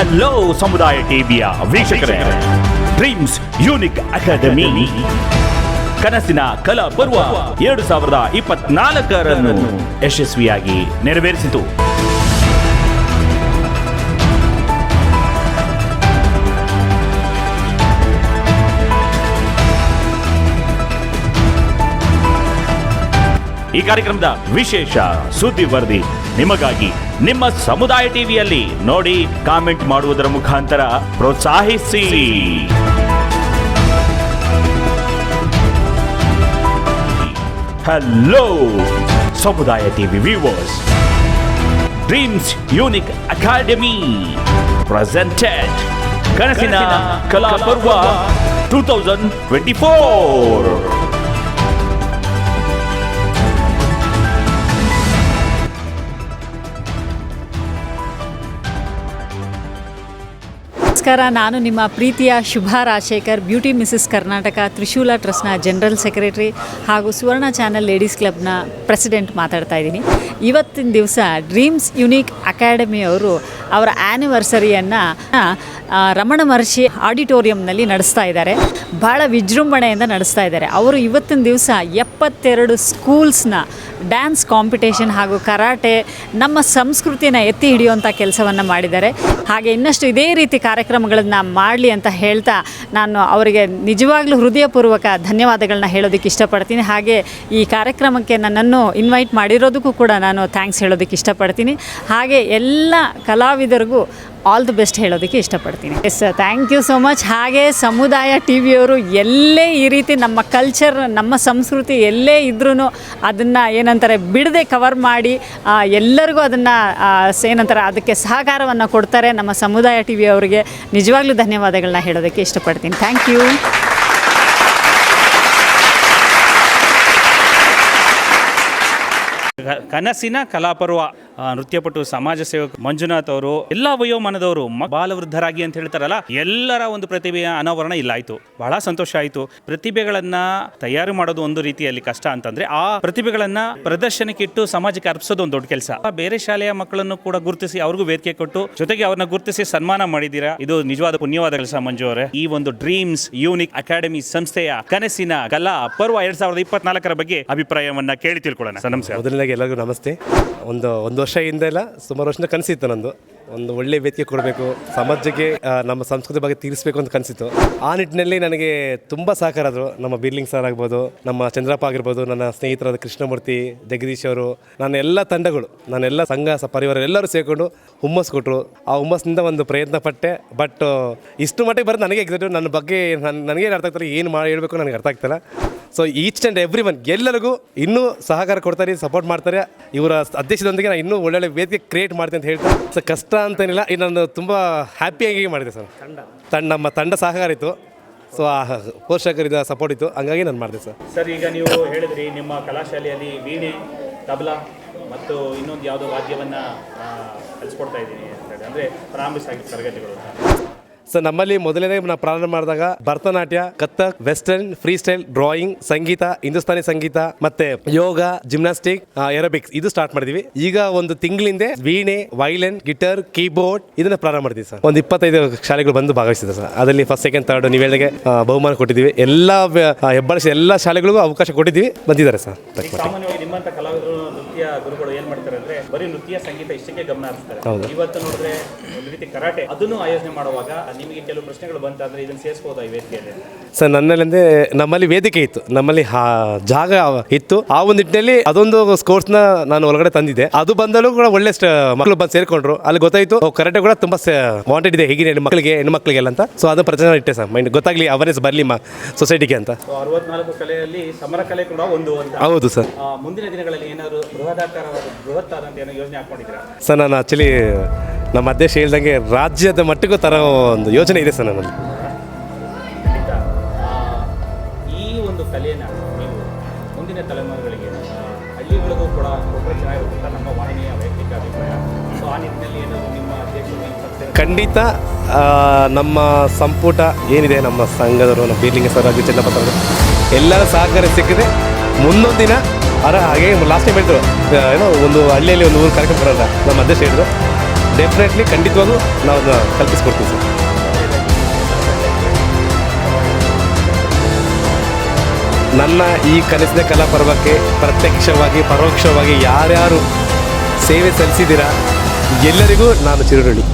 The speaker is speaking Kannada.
ಹಲೋ ಸಮುದಾಯ ಟಿವಿಯ ವೀಕ್ಷಕರೇ. ಡ್ರೀಮ್ಸ್ ಯೂನಿಕ್ ಅಕಾಡೆಮಿ ಕನಸಿನ ಕಲಾ ಪರ್ವ ಎರಡು ಸಾವಿರದ ಇಪ್ಪತ್ನಾಲ್ಕರನ್ನು ಯಶಸ್ವಿಯಾಗಿ ನೆರವೇರಿಸಿತು. ಕಾರ್ಯಕ್ರಮದ ವಿಶೇಷ ಸುದ್ದಿ ವರದಿ. ನಿಮಗಾಗಿ ನಿಮ್ಮ ಸಮುದಾಯ ಟಿವಿಯಲ್ಲಿ ನೋಡಿ ಕಾಮೆಂಟ್ ಮಾಡುವುದರ ಮುಖಾಂತರ ಪ್ರೋತ್ಸಾಹಿಸಿ. Hello Samudaya TV viewers dreams unique academy presented ಕನಸಿನ ಕಲಾ ಪರ್ವ ಟೂ ತೌಸಂಡ್ ಟ್ವೆಂಟಿ ಫೋರ್ ನಮಸ್ಕಾರ. ನಾನು ನಿಮ್ಮ ಪ್ರೀತಿಯ ಶುಭಾ ರಾಜಶೇಖರ್, ಬ್ಯೂಟಿ ಮಿಸಸ್ ಕರ್ನಾಟಕ, ತ್ರಿಶೂಲ ಟ್ರಸ್ಟ್ನ ಜನರಲ್ ಸೆಕ್ರೆಟರಿ ಹಾಗೂ ಸುವರ್ಣ ಚಾನಲ್ ಲೇಡೀಸ್ ಕ್ಲಬ್ನ ಪ್ರೆಸಿಡೆಂಟ್ ಮಾತಾಡ್ತಾ ಇದ್ದೀನಿ. ಇವತ್ತಿನ ದಿವಸ ಡ್ರೀಮ್ಸ್ ಯುನೀಕ್ ಅಕಾಡೆಮಿ ಅವರು ಅವರ ಆ್ಯನಿವರ್ಸರಿಯನ್ನು ರಮಣ ಮಹರ್ಷಿ ಆಡಿಟೋರಿಯಂನಲ್ಲಿ ನಡೆಸ್ತಾ ಇದ್ದಾರೆ. ಭಾಳ ವಿಜೃಂಭಣೆಯಿಂದ ನಡೆಸ್ತಾ ಇದ್ದಾರೆ. ಅವರು ಇವತ್ತಿನ ದಿವಸ ಎಪ್ಪತ್ತೆರಡು ಸ್ಕೂಲ್ಸ್ನ ಡ್ಯಾನ್ಸ್ ಕಾಂಪಿಟೇಷನ್ ಹಾಗೂ ಕರಾಟೆ ನಮ್ಮ ಸಂಸ್ಕೃತಿನ ಎತ್ತಿ ಹಿಡಿಯುವಂಥ ಕೆಲಸವನ್ನು ಮಾಡಿದ್ದಾರೆ. ಹಾಗೆ ಇನ್ನಷ್ಟು ಇದೇ ರೀತಿ ಕಾರ್ಯಕ್ರಮಗಳನ್ನು ಮಾಡಲಿ ಅಂತ ಹೇಳ್ತಾ ನಾನು ಅವರಿಗೆ ನಿಜವಾಗ್ಲೂ ಹೃದಯಪೂರ್ವಕ ಧನ್ಯವಾದಗಳನ್ನ ಹೇಳೋದಕ್ಕೆ ಇಷ್ಟಪಡ್ತೀನಿ. ಹಾಗೆ ಈ ಕಾರ್ಯಕ್ರಮಕ್ಕೆ ನನ್ನನ್ನು ಇನ್ವೈಟ್ ಮಾಡಿರೋದಕ್ಕೂ ಕೂಡ ನಾನು ಥ್ಯಾಂಕ್ಸ್ ಹೇಳೋದಕ್ಕೆ ಇಷ್ಟಪಡ್ತೀನಿ. ಹಾಗೆ ಎಲ್ಲ ಕಲಾವಿದರಿಗೂ ಆಲ್ ದಿ ಬೆಸ್ಟ್ ಹೇಳೋದಕ್ಕೆ ಇಷ್ಟಪಡ್ತೀನಿ. Yes thank you so much ಹಾಗೆ ಸಮುದಾಯ ಟಿ ವಿಯವರು ಎಲ್ಲೇ ಈ ರೀತಿ ನಮ್ಮ ಕಲ್ಚರ್ ನಮ್ಮ ಸಂಸ್ಕೃತಿ ಎಲ್ಲೇ ಇದ್ರೂ ಅದನ್ನು ಏನಂತಾರೆ, ಬಿಡದೆ ಕವರ್ ಮಾಡಿ ಎಲ್ಲರಿಗೂ ಅದನ್ನು ಏನಂತಾರೆ, ಅದಕ್ಕೆ ಸಹಕಾರವನ್ನು ಕೊಡ್ತಾರೆ ನಮ್ಮ ಸಮುದಾಯ ಟಿ ವಿ ಅವರಿಗೆ ನಿಜವಾಗ್ಲೂ ಧನ್ಯವಾದಗಳನ್ನ ಹೇಳೋದಕ್ಕೆ ಇಷ್ಟಪಡ್ತೀನಿ. ಥ್ಯಾಂಕ್ ಯು ಕನಸಿನ ಕಲಾಪರ್ವ. ನೃತ್ಯಪಟು ಸಮಾಜ ಸೇವಕ ಮಂಜುನಾಥ್ ಅವರು, ಎಲ್ಲ ವಯೋಮಾನದವರು ಬಾಲವೃದ್ಧರಾಗಿ ಅಂತ ಹೇಳ್ತಾರಲ್ಲ, ಎಲ್ಲರ ಒಂದು ಪ್ರತಿಭೆಯ ಅನಾವರಣ ಇಲ್ಲಾಯ್ತು. ಬಹಳ ಸಂತೋಷ ಆಯಿತು. ಪ್ರತಿಭೆಗಳನ್ನ ತಯಾರು ಮಾಡೋದು ಒಂದು ರೀತಿಯಲ್ಲಿ ಕಷ್ಟ ಅಂತಂದ್ರೆ, ಆ ಪ್ರತಿಭೆಗಳನ್ನ ಪ್ರದರ್ಶನಕ್ಕೆ ಇಟ್ಟು ಸಮಾಜಕ್ಕೆ ಅರ್ಪಿಸೋದು ಒಂದು ದೊಡ್ಡ ಕೆಲಸ. ಬೇರೆ ಶಾಲೆಯ ಮಕ್ಕಳನ್ನು ಕೂಡ ಗುರುತಿಸಿ ಅವ್ರಿಗೂ ವೇದಿಕೆ ಕೊಟ್ಟು, ಜೊತೆಗೆ ಅವ್ರನ್ನ ಗುರುತಿಸಿ ಸನ್ಮಾನ ಮಾಡಿದ್ದೀರಾ? ಇದು ನಿಜವಾದ ಪುಣ್ಯವಾದ ಕೆಲಸ ಮಂಜು ಅವರೇ. ಈ ಒಂದು ಡ್ರೀಮ್ಸ್ ಯೂನಿಕ್ ಅಕಾಡೆಮಿ ಸಂಸ್ಥೆಯ ಕನಸಿನ ಕಲಾ ಪರ್ವ ಎರಡ್ ಸಾವಿರದ ಇಪ್ಪತ್ನಾಲ್ಕರ ಬಗ್ಗೆ ಅಭಿಪ್ರಾಯವನ್ನ ಕೇಳಿ ತಿಳ್ಕೊಳ್ಳೋಣ. ನಮಸ್ತೆ ಎಲ್ಲರಿಗೂ ನಮಸ್ತೆ. ಒಂದು ಒಂದು ವರ್ಷ ಹಿಂದೆ ಇಲ್ಲ ಸುಮಾರು ವರ್ಷದ ಕನಸಿತ್ತು ನಂದು. ಒಂದು ಒಳ್ಳೆ ವೇದಿಕೆ ಕೊಡಬೇಕು, ಸಮಾಜಕ್ಕೆ ನಮ್ಮ ಸಂಸ್ಕೃತಿ ಬಗ್ಗೆ ತೀರಿಸಬೇಕು ಅಂತ ಕನಸಿತ್ತು. ಆ ನಿಟ್ಟಿನಲ್ಲಿ ನನಗೆ ತುಂಬ ಸಹಕಾರ ಆದರು. ನಮ್ಮ ಬಿರ್ಲಿಂಗ್ ಸರ್ ಆಗ್ಬೋದು, ನಮ್ಮ ಚಂದ್ರಪ್ಪ ಆಗಿರ್ಬೋದು, ನನ್ನ ಸ್ನೇಹಿತರಾದ ಕೃಷ್ಣಮೂರ್ತಿ, ಜಗದೀಶ್ ಅವರು, ನನ್ನ ಎಲ್ಲ ತಂಡಗಳು ನಾನೆಲ್ಲ ಸಂಘ ಪರಿವಾರ ಎಲ್ಲರೂ ಸೇರಿಕೊಂಡು ಹುಮ್ಮಸ್ ಕೊಟ್ಟರು ಆ ಹುಮ್ಮಸ್ನಿಂದ ಒಂದು ಪ್ರಯತ್ನ ಪಟ್ಟೆ ಬಟ್ ಇಷ್ಟು ಮಟ್ಟಿಗೆ ಬರೋದು ನನಗೆ ಎಕ್ಸಾಕ್ಟ್ ನನ್ನ ಬಗ್ಗೆ ನನ್ನ ನನಗೇನು ಅರ್ಥ ಆಗ್ತಾರೆ ಏನು ಮಾಡಿ ಹೇಳಬೇಕು ನನಗೆ ಅರ್ಥ ಆಗ್ತಿಲ್ಲ so each and every one ಎಲ್ಲರಿಗೂ ಇನ್ನೂ ಸಹಕಾರ ಕೊಡ್ತಾರೆ ಸಪೋರ್ಟ್ ಮಾಡ್ತಾರೆ. ಇವರ ಅಧ್ಯಕ್ಷದೊಂದಿಗೆ ನಾನು ಇನ್ನೂ ಒಳ್ಳೊಳ್ಳೆ ವೇದಿಕೆ ಕ್ರಿಯೇಟ್ ಮಾಡ್ತೀನಿ ಅಂತ ಹೇಳ್ತಾರೆ ಸೊ ಕಷ್ಟ ಅಂತೇನಿಲ್ಲ ಇದು ನಾನು ತುಂಬ ಹ್ಯಾಪಿಯಾಗಿ ಮಾಡಿದೆ ಸರ್. ತಂಡ. ನಮ್ಮ ತಂಡ ಸಹಕಾರ ಇತ್ತು. ಸೊ ಆ ಪೋಷಕರಿಂದ ಸಪೋರ್ಟ್ ಇತ್ತು. ಹಂಗಾಗಿ ನಾನು ಮಾಡಿದೆ ಸರ್. ಸರ್ ಈಗ ನೀವು ಹೇಳಿದ್ರಿ ನಿಮ್ಮ ಕಲಾಶಾಲೆಯಲ್ಲಿ ವೀಣೆ ತಬಲಾ ಮತ್ತು ಇನ್ನೊಂದು ಯಾವುದೋ ವಾದ್ಯವನ್ನು ಕಲಿಸ್ಕೊಡ್ತಾ ಇದ್ದೀನಿ ಅಂತ ಹೇಳಿ. ಅಂದರೆ ಪ್ರಾರಂಭಿಸಾಗಿ ತರಗತಿಗಳು. ಸೊ ನಮ್ಮಲ್ಲಿ ಮೊದಲನೇ ನಾವು ಪ್ರಾರಂಭ ಮಾಡಿದಾಗ Bharatanatyam, Kathak western free style drawing ಸಂಗೀತ, ಹಿಂದೂಸ್ತಾನಿ ಸಂಗೀತ, ಮತ್ತೆ ಯೋಗ ಜಿಮ್ನಾಸ್ಟಿಕ್ ಏರೋಬಿಕ್ಸ್ ಇದು ಸ್ಟಾರ್ಟ್ ಮಾಡಿದೀವಿ. ಈಗ ಒಂದು ತಿಂಗಳಿಂದ ವೀಣೆ ವೈಲನ್ ಗಿಟಾರ್ ಕೀಬೋರ್ಡ್ ಇದನ್ನ ಪ್ರಾರಂಭ ಮಾಡಿದ್ವಿ ಸರ್. ಒಂದು ಇಪ್ಪತ್ತೈದು ಶಾಲೆಗಳು ಬಂದು ಭಾಗವಹಿಸಿದೆ ಸರ್. ಅದರಲ್ಲಿ ಫಸ್ಟ್ ಸೆಕೆಂಡ್ ಥರ್ಡ್ ನೀವು ಹೇಳಿದಾಗೆ ಬಹುಮಾನ ಕೊಟ್ಟಿದ್ದೀವಿ. ಎಲ್ಲ ಹೆಬ್ಬಾಳಿಸಿ ಎಲ್ಲ ಶಾಲೆಗಳಿಗೂ ಅವಕಾಶ ಕೊಟ್ಟಿದ್ದೀವಿ. ಬಂದಿದ್ದಾರೆ ಸರ್. ಬರೀ ನೃತ್ಯ ಸಂಗೀತ ಇಷ್ಟಕ್ಕೆ ಗಮನ ಹರಿಸ್ತಾರೆ. ಇವತ್ತು ನೋಡಿದ್ರೆ ಒಂದು ರೀತಿ ಕರಾಟೆ. ಅದನ್ನು ಆಯೋಜನೆ ಮಾಡುವಾಗ ನಿಮಗೆ ಕೆಲವು ಪ್ರಶ್ನೆಗಳು ಬಂತಂದ್ರೆ ಇದನ್ನು ಸೇರಿಸಬಹುದಾ ಈ ವೇದಿಕೆಯಲ್ಲಿ? ಸರ್ ನನ್ನಲ್ಲಿಂದೇ ನಮ್ಮಲ್ಲಿ ವೇದಿಕೆ ಇತ್ತು. ನಮ್ಮಲ್ಲಿ ಜಾಗ ಇತ್ತು. ಆ ಒಂದು ನಿಟ್ಟಿನಲ್ಲಿ ಅದೊಂದು ನ ನಾನು ಒಳಗಡೆ ತಂದಿದ್ದೆ. ಅದು ಬಂದಲ್ಲೂ ಕೂಡ ಒಳ್ಳೆ ಮಕ್ಕಳು ಬಂದು ಸೇರ್ಕೊಂಡ್ರು. ಅಲ್ಲಿ ಗೊತ್ತಾಯ್ತು ಕರಾಟೆ ಕೂಡ ತುಂಬಾ ವಾಂಟೆಡ್ ಇದೆ. ಹೇಗಿದೆ ಹೆಣ್ಣು ಮಕ್ಕಳಿಗೆ ಹೆಣ್ಣು ಮಕ್ಕಳಿಗೆಲ್ಲ ಅಂತ. ಸೊ ಅದು ಪ್ರಚಾರ ಇಟ್ಟೆ ಸರ್. ಮೈಂಡ್ ಗೊತ್ತಾಗ್ಲಿ ಅವೇರ್ನೆಸ್ ಬರ್ಲಿ ಮಾ ಸೊಸೈಟಿಗೆ ಅಂತ. ಅರವತ್ನಾಲ್ಕು ಕಲೆಯಲ್ಲಿ ಸಮರ ಕಲೆ ಕೂಡ ಒಂದು ಹೌದು ಸರ್. ಮುಂದಿನ ದಿನಗಳಲ್ಲಿ ಏನಾದರೂ ಬೃಹದಾಕಾರವಾದ ಬೃಹತ್ತಾದಂತ ಏನೋ ಯೋಜನೆ ಹಾಕೊಂಡಿದ್ದೀರಾ? ಸರ್ ನಾನು ಆ್ಯಕ್ಚುಲಿ ನಮ್ಮ ಅಧ್ಯಕ್ಷ ಹೇಳ್ದಂಗೆ ರಾಜ್ಯದ ಮಟ್ಟಿಗೂ ತರೋ ಒಂದು ಯೋಜನೆ ಇದೆ ಸರ್ ನನ್ನಲ್ಲಿ ಖಂಡಿತ. ಆ, ಈ ಒಂದು ಕಲೆಯನ್ನು ನೀವು ಮುಂದಿನ ತಲೆಮಾರುಗಳಿಗೆ ಆ, ಹಳ್ಳಿಗಳಿಗೂ ಕೂಡ ಕೊಟ್ಟರೆ ಚೆನ್ನಾಗಿರುತ್ತೆ ಅಂತ ನಮ್ಮ ವಾಹಿನಿಯ ವೈಯಕ್ತಿಕ ಅಭಿಪ್ರಾಯ. ಸೊ ಆ ನಿಟ್ಟಿನಲ್ಲಿ ಏನಾದರೂ ನಿಮ್ಮ ಅಧ್ಯಕ್ಷರು ನಿಮ್ಮ ಸಂಸ್ಥೆ ಖಂಡಿತ ಆ, ನಮ್ಮ ಸಂಪುಟ ಏನಿದೆ ನಮ್ಮ ಸಂಘದವರು ನಮ್ಮ ಬೀರ್ಲಿಂಗ ಸರ್ ಹಾಗೂ ಚೆನ್ನಪ್ಪ ಸರ್ ಎಲ್ಲರ ಸಹಕಾರ ಸಿಕ್ಕಿದೆ. ಮುಂದೊಂದು ದಿನ ಅರ, ಹಾಗೆ ಲಾಸ್ಟ್ ಟೈಮ್ ಹೇಳಿದ್ರು ಏನೋ ಒಂದು ಹಳ್ಳಿಯಲ್ಲಿ ಒಂದು ಊರು ಕಾರ್ಯಕ್ರಮ ಬರೋಲ್ಲ, ನಮ್ಮ ಅಧ್ಯಕ್ಷ ಹೇಳಿದ್ರು. ಡೆಫಿನೆಟ್ಲಿ ಖಂಡಿತವಾಗೂ ನಾವು ಅದನ್ನ ಕಲ್ಪಿಸ್ಕೊಡ್ತೀವಿ ಸರ್. ನನ್ನ ಈ ಕನಸಿನ ಕಲಾ ಪರ್ವಕ್ಕೆ ಪ್ರತ್ಯಕ್ಷವಾಗಿ, ಪರೋಕ್ಷವಾಗಿ ಯಾರ್ಯಾರು ಸೇವೆ ಸಲ್ಲಿಸಿದ್ದೀರಾ, ಎಲ್ಲರಿಗೂ ನಾನು ಚಿರುರುಳಿ